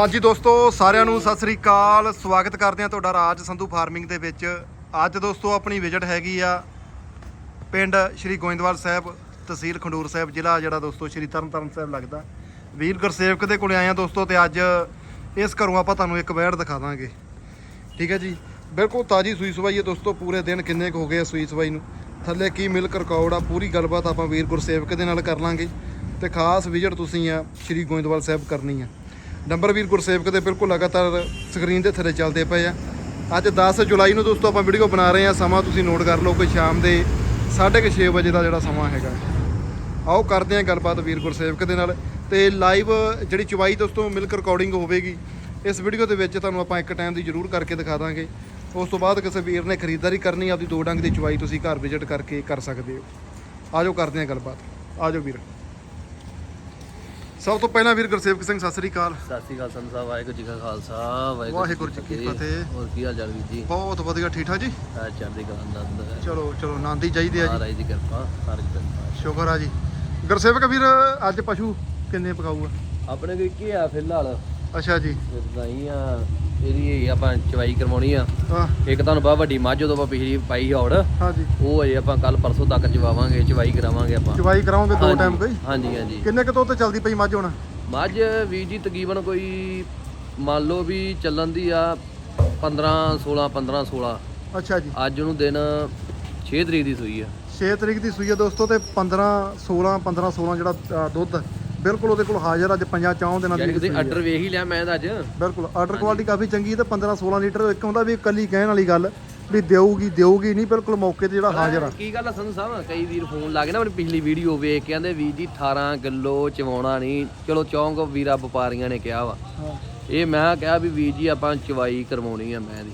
ਹਾਂਜੀ ਦੋਸਤੋ, ਸਾਰਿਆਂ ਨੂੰ ਸਤਿ ਸ੍ਰੀ ਅਕਾਲ। ਸਵਾਗਤ ਕਰਦੇ ਹਾਂ ਤੁਹਾਡਾ ਰਾਜ ਸੰਧੂ ਫਾਰਮਿੰਗ ਦੇ ਵਿੱਚ। ਅੱਜ ਦੋਸਤੋ, ਆਪਣੀ ਵਿਜ਼ਿਟ ਹੈਗੀ ਆ ਪਿੰਡ ਸ਼੍ਰੀ ਗੋਇੰਦਵਾਲ ਸਾਹਿਬ, ਤਹਿਸੀਲ ਖੰਡੂਰ ਸਾਹਿਬ, ਜ਼ਿਲ੍ਹਾ ਜਿਹੜਾ ਦੋਸਤੋ, ਸ਼੍ਰੀ ਤਰਨਤਾਰਨ ਸਾਹਿਬ ਲੱਗਦਾ। ਵੀਰ ਗੁਰਸੇਵਕ ਦੇ ਕੋਲੇ ਆਏ ਆ ਦੋਸਤੋ ਤੇ ਅੱਜ ਇਸ ਘਰੋਂ ਆਪਾਂ ਤੁਹਾਨੂੰ ਇੱਕ ਵੈੜ ਦਿਖਾ ਦਾਂਗੇ। ਠੀਕ ਹੈ ਜੀ? ਬਿਲਕੁਲ ਤਾਜੀ ਸੂਈ ਸਵਾਈ ਹੈ ਦੋਸਤੋ, ਪੂਰੇ ਦਿਨ ਕਿੰਨੇ ਕੁ ਹੋ ਗਏ ਆ ਸੂਈ ਸਵਾਈ ਨੂੰ। ਥੱਲੇ ਕੀ ਮਿਲਕ ਰਿਕਾਰਡ ਆ, ਪੂਰੀ ਗੱਲਬਾਤ ਆਪਾਂ ਵੀਰ ਗੁਰਸੇਵਕ ਦੇ ਨਾਲ ਕਰ ਲਾਂਗੇ। ਤੇ ਖਾਸ ਵਿਜ਼ਿਟ ਤੁਸੀਂ ਆ ਸ਼੍ਰੀ ਗੋਇੰਦਵਾਲ ਸਾਹਿਬ ਕਰਨੀ ਆ। ਨੰਬਰ ਵੀਰ ਗੁਰਸੇਵਕ ਦੇ ਬਿਲਕੁਲ ਲਗਾਤਾਰ ਸਕਰੀਨ ਦੇ ਥੱਲੇ ਚੱਲਦੇ ਪਏ ਆ। ਅੱਜ 10 ਜੁਲਾਈ ਨੂੰ ਦੋਸਤੋ ਆਪਾਂ ਵੀਡੀਓ ਬਣਾ ਰਹੇ ਆ ਸਮਾਂ ਤੁਸੀਂ ਨੋਟ ਕਰ ਲਓ ਕੋਈ ਸ਼ਾਮ ਦੇ 6:30 ਵਜੇ ਦਾ ਜਿਹੜਾ ਸਮਾਂ ਹੈਗਾ। ਆਓ ਕਰਦੇ ਹਾਂ ਗੱਲਬਾਤ ਵੀਰ ਗੁਰਸੇਵਕ ਦੇ ਨਾਲ। ਤੇ ਲਾਈਵ ਜਿਹੜੀ ਚਵਾਈ ਦੋਸਤੋ ਮਿਲਕ ਰਿਕਾਰਡਿੰਗ ਹੋਵੇਗੀ, ਇਸ ਵੀਡੀਓ ਦੇ ਵਿੱਚ ਤੁਹਾਨੂੰ ਆਪਾਂ ਇੱਕ ਟਾਈਮ ਦੀ ਜ਼ਰੂਰ ਕਰਕੇ ਦਿਖਾ ਦਾਂਗੇ। ਉਸ ਤੋਂ ਬਾਅਦ ਕਿਸੇ ਵੀਰ ਨੇ ਖਰੀਦਦਾਰੀ ਕਰਨੀ ਆਪਦੀ ਦੋ ਡੰਗ ਦੀ ਚਵਾਈ ਤੁਸੀਂ ਘਰ ਵਿਜ਼ਿਟ ਕਰਕੇ ਕਰ ਸਕਦੇ ਹੋ। ਆਜੋ ਕਰਦੇ ਹਾਂ ਗੱਲਬਾਤ। ਆਜੋ ਵੀਰ। ਸਭ ਤੋਂ ਪਹਿਲਾਂ ਵੀਰ ਗੁਰਸੇਵਕ ਸਿੰਘ ਸਤਿ ਸ੍ਰੀ ਅਕਾਲ। ਸਤਿ ਸ਼੍ਰੀ ਅਕਾਲ ਸੰਤ ਸਾਹਿਬ ਵਾਹਿਗੁਰੂ ਜੀ ਕਾ ਖਾਲਸਾ ਵਾਹਿਗੁਰੂ ਜੀ ਕੀ ਫਤਿਹ। ਹੋਰ ਕੀ ਹਾਲ ਚਾਲ ਵੀਰ ਜੀ? ਬਹੁਤ ਵਧੀਆ ਠੀਕ ਠਾਕ ਜੀ? ਆ ਚੜ੍ਹਦੀ ਕਲਾ ਹੈ। ਚਲੋ ਚਲੋ ਆਨੰਦ ਹੀ ਚਾਹੀਦੇ ਆ ਜੀ। ਮਹਾਰਾਜ ਦੀ ਕਿਰਪਾ ਹਰ ਇੱਕ ਦਿਨ ਸ਼ੁਕਰ ਆ ਜੀ। ਗੁਰਸੇਵਕ ਵੀਰ ਅੱਜ ਪਸ਼ੂ ਕਿੰਨੇ ਪਕਾਊਗਾ ਆਪਣੇ ਕੋਲ ਕੀ ਆ ਫਿਲਹਾਲ। ਅੱਛਾ ਜੀ। ਨਹੀਂ ਆ। ਇਹਦੀ ਇਹ ਆਪਾਂ ਚਵਾਈ ਕਰਵਾਉਣੀ ਆ। ਹਾਂ। ਇੱਕ ਤੁਹਾਨੂੰ ਬਾ ਵੱਡੀ ਮੱਝ ਉਦੋਂ ਆਪਾਂ ਪਿਛਲੀ ਪਾਈ ਹੌੜ ਹਾਂ ਜੀ ਉਹ ਅਜੇ ਆਪਾਂ ਕੱਲ ਪਰਸੋਂ ਤੱਕ ਚਵਾਵਾਂਗੇ ਚਵਾਈ ਕਰਾਵਾਂਗੇ ਆਪਾਂ। ਚਵਾਈ ਕਰਾਉਂਗੇ ਦੋ ਹਾਂਜੀ, ਟਾਈਮ ਕੋਈ? ਹਾਂਜੀ ਹਾਂਜੀ। ਕਿੰਨੇ ਕੁ ਤੋਂ ਤੇ ਚੱਲਦੀ ਪਈ ਮੱਝ ਹੁਣ? ਮੱਝ ਵੀਰ ਜੀ ਤਕਰੀਬਨ ਕੋਈ ਮੰਨ ਲਓ ਵੀ ਚੱਲਣ ਦੀ ਆ 15 16 15 16 ਅੱਛਾ ਜੀ। ਅੱਜ ਉਹਨੂੰ ਦਿਨ 6 ਤਰੀਕ ਦੀ ਸੂਈ ਆ। 6 ਤਰੀਕ ਦੀ ਸੂਈ ਹੈ ਦੋਸਤੋ ਤੇ 15 16 15 16 ਜਿਹੜਾ ਦੁੱਧ ਬਿਲਕੁਲ ਉਹਦੇ ਕੋਲ ਹਾਜ਼ਰ ਅੱਜ ਪੰਜਾਂ ਚੌਂ ਦਿਨਾਂ ਦੀ ਯਾਨੀ ਸੂਈ ਤੁਸੀਂ। ਆਰਡਰ ਵੇਖ ਹੀ ਲਿਆ ਮੈਂ ਤਾਂ ਅੱਜ। ਬਿਲਕੁਲ ਆਰਡਰ ਕੁਆਲਿਟੀ ਕਾਫੀ ਚੰਗੀ ਤੇ 15 16 ਲੀਟਰ ਇੱਕ ਹੁੰਦਾ ਵੀ ਇਕੱਲੀ ਕਹਿਣ ਵਾਲੀ ਗੱਲ ਵੀ ਦੇਊਗੀ ਦੇਊਗੀ ਨਹੀਂ ਬਿਲਕੁਲ ਮੌਕੇ ਤੇ ਜਿਹੜਾ ਹਾਜ਼ਰ ਆ। ਕੀ ਗੱਲ ਆ ਸੰਧੂ ਸਾਹਿਬ ਕਈ ਵੀਰ ਫੋਨ ਲਾ ਕੇ ਨਾ ਮੇਰੀ ਪਿਛਲੀ ਵੀਡੀਓ ਵੇਖ ਕੇ ਕਹਿੰਦੇ ਵੀਰ ਜੀ 18 ਕਿਲੋ ਚਵਾਉਣਾ ਨਹੀਂ ਚਲੋ ਚੌਂਕ ਵੀਰਾ ਵਪਾਰੀਆਂ ਨੇ ਕਿਹਾ ਵਾ। ਇਹ ਮੈਂ ਕਿਹਾ ਵੀ ਵੀਰ ਜੀ ਆਪਾਂ ਚਵਾਈ ਕਰਵਾਉਣੀ ਆ ਮੈਂ ਦੀ।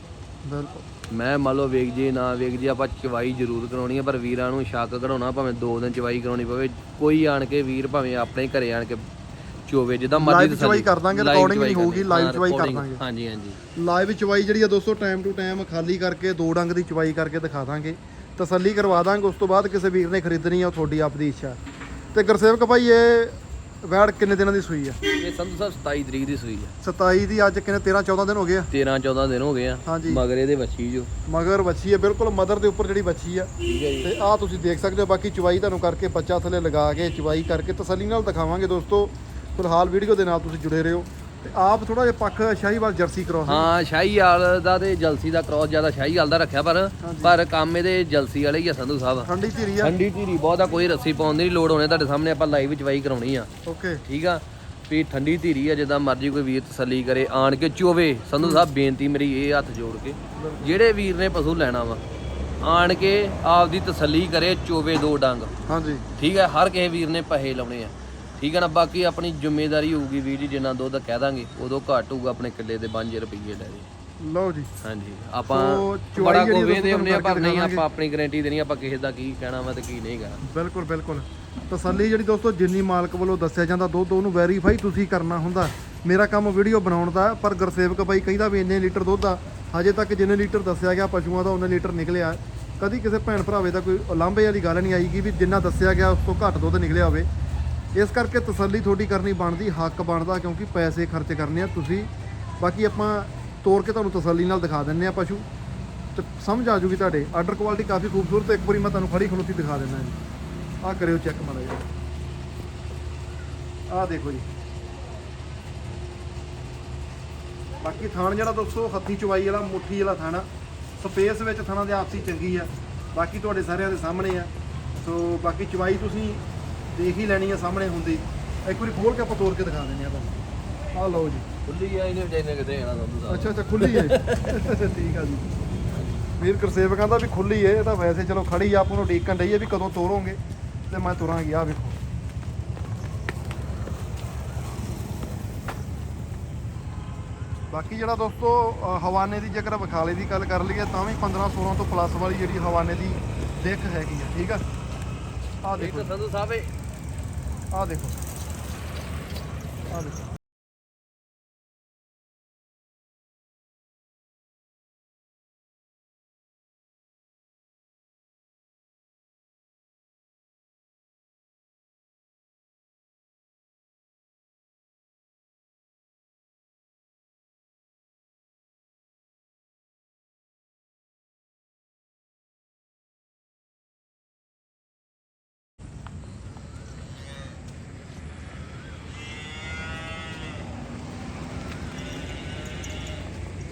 ਮੈਂ ਮੰਨ ਲਓ ਵੇਖ ਜੀ ਨਾ ਵੇਖ ਜੀ ਆਪਾਂ ਚਵਾਈ ਜ਼ਰੂਰ ਕਰਾਉਣੀ ਆ ਪਰ ਵੀਰਾਂ ਨੂੰ ਸ਼ੱਕ ਕਢਾਉਣਾ ਭਾਵੇਂ ਦੋ ਦਿਨ ਚਵਾਈ ਕਰਾਉਣੀ ਪਵੇ। ਕੋਈ ਆਣ ਕੇ ਵੀਰ ਭਾਵੇਂ ਆਪਣੇ ਘਰੇ ਆਣ ਕੇ ਚੋਵੇ ਜਿੱਦਾਂ ਮਰਜ਼ੀ Live ਚਵਾਈ ਕਰ ਦਾਂਗੇ, recording ਨਹੀਂ ਹੋਊਗੀ, ਹਾਂ, ਚਵਾਈ ਕਰ ਦਾਂਗੇ। ਹਾਂਜੀ ਹਾਂਜੀ। ਲਾਈਵ ਚਵਾਈ ਜਿਹੜੀ ਆ ਦੋਸਤੋ ਟਾਈਮ ਟੂ ਟਾਈਮ ਖਾਲੀ ਕਰਕੇ ਦੋ ਡੰਗ ਦੀ ਚਵਾਈ ਕਰਕੇ ਦਿਖਾ ਦਾਂਗੇ। ਤਸੱਲੀ ਕਰਵਾ ਦਾਂਗੇ ਉਸ ਤੋਂ ਬਾਅਦ ਕਿਸੇ ਵੀਰ ਨੇ ਖਰੀਦਣੀ ਆ ਉਹ ਤੁਹਾਡੀ ਆਪਦੀ ਇੱਛਾ। ਤੇ ਗੁਰਸੇਵਕ ਭਾਈ ਇਹ ਵੈੜ ਕਿੰਨੇ ਦਿਨਾਂ ਦੀ ਸੂਈ ਆ? ਇਹ ਸੰਧੂ ਸਾਹਿਬ 27 ਤਰੀਕ ਦੀ ਸੂਈ ਆ। 27 ਦੀ ਅੱਜ ਕਿੰਨੇ 13 14 ਦਿਨ ਹੋ ਗਏ ਆ? 13 14 ਦਿਨ ਹੋ ਗਏ ਆ। ਹਾਂਜੀ। ਮਗਰ ਇਹਦੇ ਵੱਛੀ ਜੋ। ਮਗਰ ਵੱਛੀ ਹੈ ਬਿਲਕੁਲ ਮਦਰ ਦੇ ਉੱਪਰ ਜਿਹੜੀ ਵੱਛੀ ਆ। ਠੀਕ ਹੈ ਜੀ। ਤੇ ਆਹ ਤੁਸੀਂ ਦੇਖ ਸਕਦੇ ਹੋ ਬਾਕੀ ਚਵਾਈ ਤੁਹਾਨੂੰ ਕਰਕੇ ਬੱਚਾ ਥੱਲੇ ਲਗਾ ਕੇ ਚਵਾਈ ਕਰਕੇ ਤਸੱਲੀ ਨਾਲ ਦਿਖਾਵਾਂਗੇ ਦੋਸਤੋ। ਫਿਲਹਾਲ ਵੀਡੀਓ ਦੇ ਨਾਲ ਤੁਸੀਂ ਜੁੜੇ ਰਹੋ। ਤੇ ਆਪ ਥੋੜਾ ਜਿਹਾ ਪੱਖ ਸ਼ਾਹੀਵਾਲ ਜਰਸੀ ਕਰਾਸ ਹਾਂ ਸ਼ਾਹੀਵਾਲ ਦਾ ਤੇ ਜਲਸੀ ਦਾ ਕ੍ਰੋਸ ਜ਼ਿਆਦਾ ਸ਼ਾਹੀਵਾਲ ਦਾ ਰੱਖਿਆ ਪਰ ਪਰ ਕੰਮ ਇਹਦੇ ਜਲਸੀ ਵਾਲੇ ਹੀ ਆ ਸੰਧੂ ਸਾਹਿਬ। ਠੰਡੀ ਧੀਰੀ ਆ। ਠੰਡੀ ਧੀਰੀ ਬਹੁਤਾ ਕੋਈ ਰੱਸੀ ਪਾਉਣ ਦੀ ਨਹੀਂ ਲੋੜ ਹੋਣੇ ਤੁਹਾਡੇ ਸਾਹਮਣੇ ਆਪਾਂ ਲਾਈਵ ਚਵਾਈ ਕਰਾਉਣੀ ਆ। ਓਕੇ। ਠੀਕ ਆ? ਵੀ ਠੰਡੀ ਧੀਰੀ ਆ ਜਿੱਦਾਂ ਮਰਜ਼ੀ ਕੋਈ ਵੀਰ ਤਸੱਲੀ ਕਰੇ ਆਣ ਕੇ ਚੋਵੇ। ਸੰਧੂ ਸਾਹਿਬ ਬੇਨਤੀ ਮੇਰੀ ਇਹ ਹੱਥ ਜੋੜ ਕੇ ਜਿਹੜੇ ਵੀਰ ਨੇ ਪਸ਼ੂ ਲੈਣਾ ਵਾ ਆਣ ਕੇ ਆਪਦੀ ਤਸੱਲੀ ਕਰੇ ਚੋਵੇ ਦੋ ਡੰਗ। ਹਾਂਜੀ। ਠੀਕ ਹੈ ਹਰ ਕਿਸੇ ਵੀਰ ਨੇ ਪੈਸੇ ਲਾਉਣੇ ਆ। ਠੀਕ ਹੈ ਨਾ ਬਾਕੀ ਆਪਣੀ ਜ਼ਿੰਮੇਵਾਰੀ ਹੋਊਗੀ ਵੀਰ ਜੀ ਜਿੰਨਾ ਦੁੱਧ ਕਹਿ ਦਾਂਗੇ ਉਦੋਂ ਘੱਟ ਹੋਊਗਾ ਆਪਣੇ ਕਿੱਲੇ ਦੇ 5 ਰੁਪਏ ਲੈ ਦੇ ਲਓ ਜੀ। ਹਾਂਜੀ ਆਪਾਂ ਸੋ ਬੜਾ ਜਿਹੜੀ ਵੇਦੇ ਹੁੰਦੇ ਆ ਪਰ ਨਹੀਂ। ਆਪਾਂ ਆਪਣੀ ਗਾਰੰਟੀ ਦੇਣੀ ਆਪਾਂ ਕਿਸੇ ਦਾ ਕੀ ਕਹਿਣਾ ਵਾ ਤੇ ਕੀ ਨਹੀਂ ਕਹਿਣਾ। ਬਿਲਕੁਲ ਬਿਲਕੁਲ। ਤਸੱਲੀ ਜਿਹੜੀ ਦੋਸਤੋ ਜਿੰਨੀ ਮਾਲਕ ਵੱਲੋਂ ਦੱਸਿਆ ਜਾਂਦਾ ਦੁੱਧ ਉਹਨੂੰ ਵੈਰੀਫਾਈ ਤੁਸੀਂ ਕਰਨਾ ਹੁੰਦਾ। ਮੇਰਾ ਕੰਮ ਵੀਡੀਓ ਬਣਾਉਣ ਦਾ ਪਰ ਗੁਰਸੇਵਕ ਬਾਈ ਕਹਿੰਦਾ ਵੀ ਇੰਨੇ ਲੀਟਰ ਦੁੱਧ ਆ ਹਜੇ ਤੱਕ ਜਿੰਨੇ ਲੀਟਰ ਦੱਸਿਆ ਗਿਆ ਪਸ਼ੂਆਂ ਦਾ ਉਹਨੇ ਲੀਟਰ ਨਿਕਲਿਆ। ਕਦੀ ਕਿਸੇ ਭੈਣ ਭਰਾਵੇ ਦਾ ਕੋਈ ਉਲਾਂਭੇ ਵਾਲੀ ਗੱਲ ਨਹੀਂ ਆਈ ਕਿ ਵੀ ਜਿੰਨਾ ਦੱਸਿਆ ਗਿਆ ਉਸ ਤੋਂ ਘੱਟ ਦੁੱਧ ਨਿਕਲਿਆ ਹੋਵੇ। ਇਸ ਕਰਕੇ ਤਸੱਲੀ ਤੁਹਾਡੀ ਕਰਨੀ ਬਣਦੀ, ਹੱਕ ਬਣਦਾ ਕਿਉਂਕਿ ਪੈਸੇ ਖਰਚ ਕਰਨੇ ਆ ਤੁਸੀਂ। ਬਾਕੀ ਆਪਾਂ ਤੋੜ ਕੇ ਤੁਹਾਨੂੰ ਤਸੱਲੀ ਨਾਲ ਦਿਖਾ ਦਿੰਨੇ ਆ ਪਸ਼ੂ। ਤੇ ਸਮਝ ਆ ਜੂਗੀ ਤੁਹਾਡੇ। ਆਰਡਰ ਕੁਆਲਿਟੀ ਕਾਫੀ ਖੂਬਸੂਰਤ ਹੈ। ਇੱਕ ਵਾਰੀ ਮੈਂ ਤੁਹਾਨੂੰ ਖੜੀ ਖਲੋਤੀ ਦਿਖਾ ਦਿੰਦਾ ਜੀ। ਆਹ ਕਰਿਓ ਚੈੱਕ ਮਾੜਾ ਜੀ ਆਹ ਦੇਖੋ ਜੀ। ਬਾਕੀ ਥਾਣ ਜਿਹੜਾ ਦੋਸਤੋ ਹੱਥੀ ਚਵਾਈ ਵਾਲਾ, ਮੁੱਠੀ ਵਾਲਾ ਥਾਣਾ। ਸਪੇਸ ਵਿੱਚ ਥਾਣਾ ਦੇ ਆਪਸੀ ਚੰਗੀ ਆ। ਬਾਕੀ ਤੁਹਾਡੇ ਸਾਰਿਆਂ ਦੇ ਸਾਹਮਣੇ ਆ। ਸੋ ਬਾਕੀ ਚਵਾਈ ਤੁਸੀਂ ਦੇਖ ਹੀ ਲੈਣੀ ਆ ਸਾਹਮਣੇ ਹੁੰਦੀ। ਇੱਕ ਵਾਰੀ ਖੋਲ ਕੇ ਆਪਾਂ ਤੋੜ ਕੇ ਦਿਖਾ ਦਿੰਦੇ ਆ ਤੁਹਾਨੂੰ। ਆਹ ਲਓ ਜੀ। ਖੁੱਲੀ ਆ ਇਹਨੇ ਵਿਚਾਰੇ ਕਿਤੇ ਆਣਾ ਸੰਧੂ ਸਾਹਿਬ ਅੱਛਾ ਅੱਛਾ ਖੁੱਲੀ ਹੈ ਠੀਕ ਆ ਜੀ। ਵੀਰ ਗੁਰਸੇਵਕਾਂ ਦਾ ਵੀ ਖੁੱਲੀ ਹੈ ਇਹ ਤਾਂ ਵੈਸੇ ਚਲੋ ਖੜੀ ਆ, ਆਪਾਂ ਨੂੰ ਡੀਕਣ ਡਈ ਹੈ ਵੀ ਕਦੋਂ ਤੋਰੋਗੇ ਤੇ ਮੈਂ ਤੁਰਾਂਗੀ ਆ ਵੇਖੋ। ਬਾਕੀ ਜਿਹੜਾ ਦੋਸਤੋ ਹਵਾਨੇ ਦੀ ਜੇਕਰ ਵਿਖਾਲੇ ਦੀ ਗੱਲ ਕਰ ਲਈਏ ਤਾਂ ਵੀ 15 16 ਤੋਂ ਪਲੱਸ ਵਾਲੀ ਜਿਹੜੀ ਹਵਾਨੇ ਦੀ ਦਿੱਖ ਹੈਗੀ ਆ ਠੀਕ ਆ? ਆ ਦੇਖੋ ਸੰਧੂ ਸਾਹਿਬ ਆ ਦੇਖੋ। ਆ ਦੇਖੋ।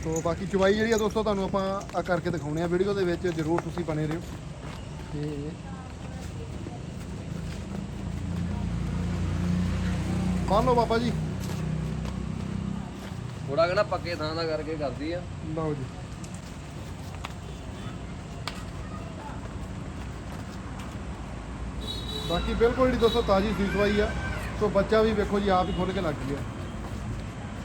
ਸੋ ਬਾਕੀ ਚੁਵਾਈ ਜਿਹੜੀ ਆ ਦੋਸਤੋ ਤੁਹਾਨੂੰ ਆਪਾਂ ਆ ਕਰਕੇ ਦਿਖਾਉਣੇ ਆ ਵੀਡੀਓ ਦੇ ਵਿੱਚ ਜਰੂਰ ਤੁਸੀਂ ਬਣੇ ਰਹੋ। ਤੇ ਮੰਨ ਲਓ ਬਾਬਾ ਜੀ। ਥੋੜਾ ਕਹਿੰਦਾ ਪੱਕੇ ਥਾਂ ਦਾ ਕਰਕੇ ਕਰਦੀ ਆ। ਲਓ ਜੀ। ਬਾਕੀ ਬਿਲਕੁਲ ਜਿਹੜੀ ਦੋਸਤੋ ਤਾਜੀ ਸੀ ਸਵਾਈ ਆ ਸੋ ਬੱਚਾ ਵੀ ਵੇਖੋ ਜੀ ਆਪ ਹੀ ਖੁੱਲ ਕੇ ਲੱਗ ਗਿਆ।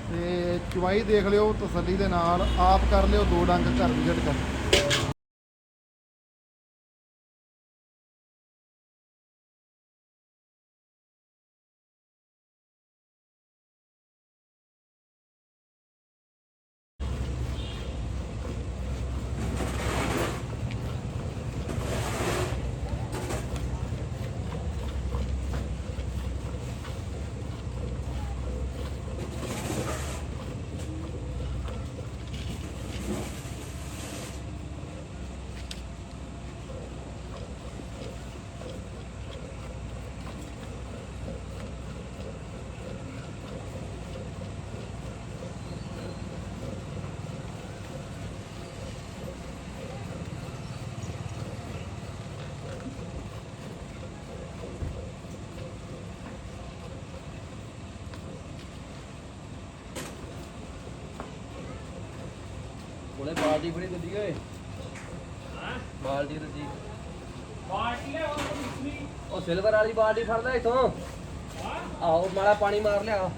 ਤੇ ਚਵਾਈ ਦੇਖ ਲਿਓ ਤਸੱਲੀ ਦੇ ਨਾਲ, ਆਪ ਕਰ ਲਿਓ ਦੋ ਡੰਗ ਘਰ ਵਿਜ਼ਿਟ ਕਰ ਉਹਨੇ ਬਾਲਟੀ ਬੜੀ ਦਿੱਤੀ ਓਏ। ਬਾਲਟੀ ਦਿੱਤੀ ਬਾਲਟੀ ਹੈ ਉਹ ਸਿਲਵਰ ਵਾਲੀ ਬਾਲਟੀ ਫੜਦਾ ਇਥੋਂ। ਆਹੋ, ਮਾੜਾ ਪਾਣੀ ਮਾਰ ਲਿਆ।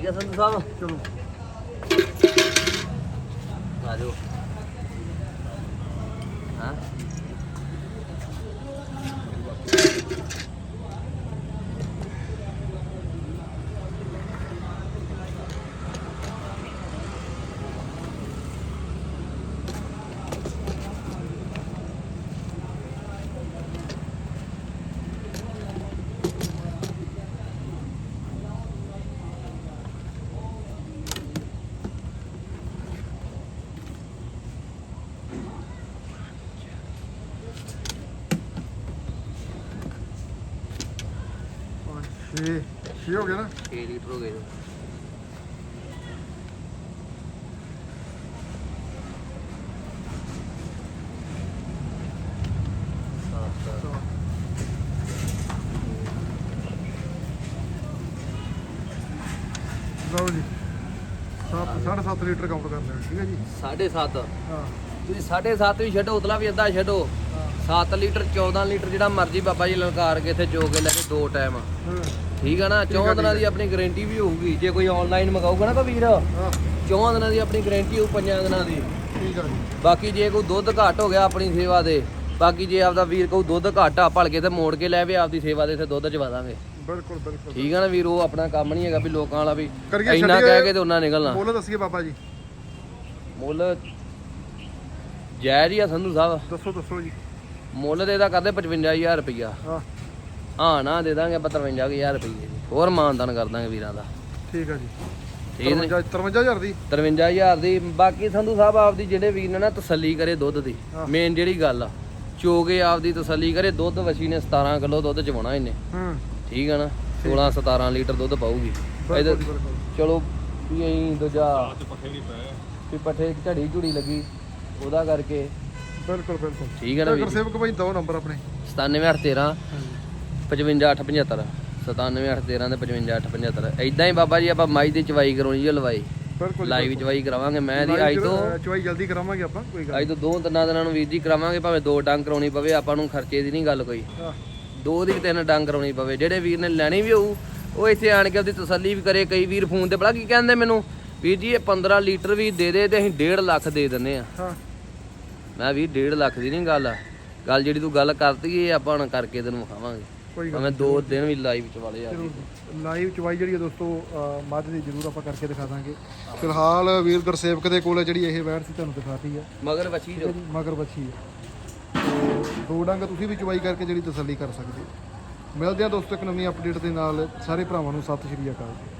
ਠੀਕ ਹੈ ਸੰਧੂ ਸਾਹਿਬ ਚਲੋ ਆ ਜਾਓ ਹਾਂ 6 6 ਹੋ ਗਿਆ ਨਾ? 6 ਲੀਟਰ ਹੋ ਗਏ ਜੀ। ਲਓ ਜੀ। 7 7.5 ਲੀਟਰ ਕਾਊਂਟ ਕਰ ਲੈਣਾ ਠੀਕ ਹੈ ਜੀ? ਸਾਢੇ ਸੱਤ। ਹਾਂ। ਤੁਸੀਂ ਸਾਢੇ ਸੱਤ ਵੀ ਛੱਡੋ ਉਤਲਾ ਵੀ ਅੱਧਾ ਛੱਡੋ। 7 ਲੀਟਰ 14 ਲੀਟਰ ਜਿਹੜਾ ਮਰਜ਼ੀ ਬਾਬਾ ਜੀ ਲਲਕਾਰ ਕੇ ਇੱਥੇ ਜੋ ਕੇ ਲੈ ਕੇ ਦੋ ਟਾਈਮ ਹਾਂ। ਠੀਕ ਆ ਨਾ ਚੌਂ ਦਿਨਾਂ ਦੀ ਆਪਣੀ ਗਾਰੰਟੀ ਵੀ ਹੋਊਗੀ। ਜੇ ਕੋਈ ਆਨਲਾਈਨ ਮੰਗਾਊਗਾ ਨਾ ਕੋਈ ਵੀਰ ਹਾਂ। ਚੌਂ ਦਿਨਾਂ ਦੀ ਆਪਣੀ ਗਾਰੰਟੀ ਹੋਊ ਪੰਜਾਂ ਦਿਨਾਂ ਦੀ। ਠੀਕ ਆ ਜੀ। ਬਾਕੀ ਜੇ ਕੋਈ ਦੁੱਧ ਘੱਟ ਹੋ ਗਿਆ ਆਪਣੀ ਸੇਵਾ ਦੇ ਬਾਕੀ ਜੇ ਆਪਦਾ ਵੀਰ ਕੋਈ ਦੁੱਧ ਘੱਟ ਭਲ ਕੇ ਤੇ ਮੋੜ ਕੇ ਲੈ ਵੇ ਆਪਦੀ ਸੇਵਾ ਦੇ ਇੱਥੇ ਦੁੱਧ ਚਵਾ ਦਾਂਗੇ। ਬਿਲਕੁਲ ਬਿਲਕੁਲ। ਠੀਕ ਆ ਨਾ ਵੀਰ ਉਹ ਆਪਣਾ ਕੰਮ ਨਹੀਂ ਹੈਗਾ ਵੀ ਲੋਕਾਂ ਵਾਲਾ ਵੀ ਇੰਨਾ। ਕਹਿ ਕੇ ਤੇ ਉਹਨਾਂ ਨਿਕਲਣਾ। ਮੁੱਲ ਦੱਸੀਏ ਬਾਬਾ ਜੀ। ਮੁੱਲ ਜਾਇਜ਼ ਹੀ ਆ ਸੰਧੂ ਸਾਹਿਬ। ਦੱਸੋ ਦੱਸੋ ਜੀ। ਮੁੱਲ ਦੇ ਦਾ ਕਰਦੇ 55000 ਰੁਪਈਆ। ਹਾਂ। ਹਾਂ ਨਾ ਦੇ ਦਾਂਗੇ ਆਪਾਂ 53000 ਰੁਪਈਏ ਜੀ। ਹੋਰ ਮਾਨਦਾਨ ਕਰ ਦਾਂਗੇ ਵੀਰਾਂ ਦਾ। ਠੀਕ ਆ ਜੀ। ਠੀਕ ਨੇ 53 53000 ਦੀ? 53000 ਦੀ। ਬਾਕੀ ਸੰਧੂ ਸਾਹਿਬ ਆਪਦੀ ਜਿਹੜੇ ਵੀਰ ਨੇ ਨਾ ਤਸੱਲੀ ਕਰੇ ਦੁੱਧ ਦੀ। ਮੇਨ ਜਿਹੜੀ ਗੱਲ ਆ ਚੋਗੇ ਆਪਦੀ ਤਸੱਲੀ ਕਰੇ ਦੁੱਧ ਵਸੀ ਨੇ 17 ਕਿਲੋ ਦੁੱਧ ਚਵਾਉਣਾ ਇਹਨੇ। ਹਾਂ। ਠੀਕ ਆ ਨਾ? 16 17 ਲੀਟਰ ਦੁੱਧ ਪਾਊਗੀ। ਇਹਦੇ ਚਲੋ ਵੀ ਅਸੀਂ ਦੂਜਾ ਵੀ ਪੱਠੇ ਝੜੀ ਝੁੜੀ ਲੱਗੀ ਉਹਦਾ ਕਰਕੇ। ਬਿਲਕੁਲ ਬਿਲਕੁਲ। ਠੀਕ ਹੈ ਨਾ ਵੀਰ ਗੁਰਸੇਵਕ ਭਾਈ ਦੋ ਨੰਬਰ ਆਪਣੇ। 97813 55875 97813 ਤੇ 55875 ਐਦਾਂ ਹੀ ਬਾਬਾ ਜੀ ਆਪਾਂ ਮਾਈ ਦੀ ਚਵਾਈ ਕਰਾਉਣੀ ਜੀ ਲਵਾਈ ਬਿਲਕੁਲ ਜੀ, ਲਾਈਵ ਚਵਾਈ ਕਰਾਵਾਂਗੇ ਮੈਂ ਦੀ ਅੱਜ ਤੋਂ ਅ, ਚੁਆਈ ਜਲਦੀ ਕਰਾਵਾਂਗੇ ਆਪਾਂ ਕੋਈ ਗੱਲ ਅੱਜ ਤੋਂ ਦੋ ਤਿੰਨਾਂ ਦਿਨਾਂ ਨੂੰ ਵੀਰ ਜੀ ਕਰਾਵਾਂਗੇ ਭਾਵੇਂ ਦੋ ਡੰਗ ਕਰਾਉਣੀ ਪਵੇ ਆਪਾਂ ਨੂੰ ਖਰਚੇ ਦੀ ਨਹੀਂ ਗੱਲ ਕੋਈ। ਦੋ ਦੀ ਤਿੰਨ ਡੰਗ ਕਰਾਉਣੀ ਪਵੇ ਜਿਹੜੇ ਵੀਰ ਨੇ ਲੈਣੀ ਵੀ ਹੋਊ ਉਹ ਇੱਥੇ ਆਣ ਕੇ ਉਹਦੀ ਤਸੱਲੀ ਵੀ ਕਰੇ ਕਈ ਵੀਰ ਫੋਨ ਤੇ ਬੜਾ ਕੀ ਕਹਿੰਦੇ ਮੈਨੂੰ ਵੀਰ ਜੀ ਇਹ 15 ਲੀਟਰ ਵੀ ਦੇ ਦੇ ਤੇ ਅਸੀਂ 1.5 ਲੱਖ ਦੇ ਦਿੰਨੇ ਆ ਹਾਂ। ਮੈਂ ਵੀ 1.5 ਲੱਖ ਦੀ ਨਹੀਂ ਗੱਲ ਗੱਲ ਜਿਹੜੀ ਤੂੰ ਗੱਲ ਕਰਤੀ ਇਹ ਆਪਾਂ ਹੁਣ ਕਰਕੇ ਤੈਨੂੰ ਵਿਖਾਵਾਂਗੇ। ਕੋਈ ਗੱਲ ਭਾਵੇਂ ਦੋ ਦਿਨ ਵੀ ਲਾਈਵ ਚ ਵਾਲੇ ਆ ਲਾਈਵ ਚਵਾਈ ਜਿਹੜੀ ਹੈ ਦੋਸਤੋ ਮੱਝ ਦੀ ਜ਼ਰੂਰ ਆਪਾਂ ਕਰਕੇ ਦਿਖਾ ਦਾਂਗੇ। ਫਿਲਹਾਲ ਵੀਰ ਗੁਰਸੇਵਕ ਦੇ ਕੋਲ ਜਿਹੜੀ ਇਹ ਵੈੜ ਸੀ ਤੁਹਾਨੂੰ ਦਿਖਾਤੀ ਹੈ ਮਗਰ ਵਛੀ ਜੋ। ਮਗਰ ਬੱਚੀ ਤੇ ਦੋ ਡੰਗ ਤੁਸੀਂ ਵੀ ਚਵਾਈ ਕਰਕੇ ਜਿਹੜੀ ਤਸੱਲੀ ਕਰ ਸਕਦੇ ਹੋ। ਮਿਲਦੇ ਆ ਦੋਸਤੋ ਇੱਕ ਨਵੀਂ ਅਪਡੇਟ ਦੇ ਨਾਲ। ਸਾਰੇ ਭਰਾਵਾਂ ਨੂੰ ਸਤਿ ਸ਼੍ਰੀ ਅਕਾਲ ਜੀ।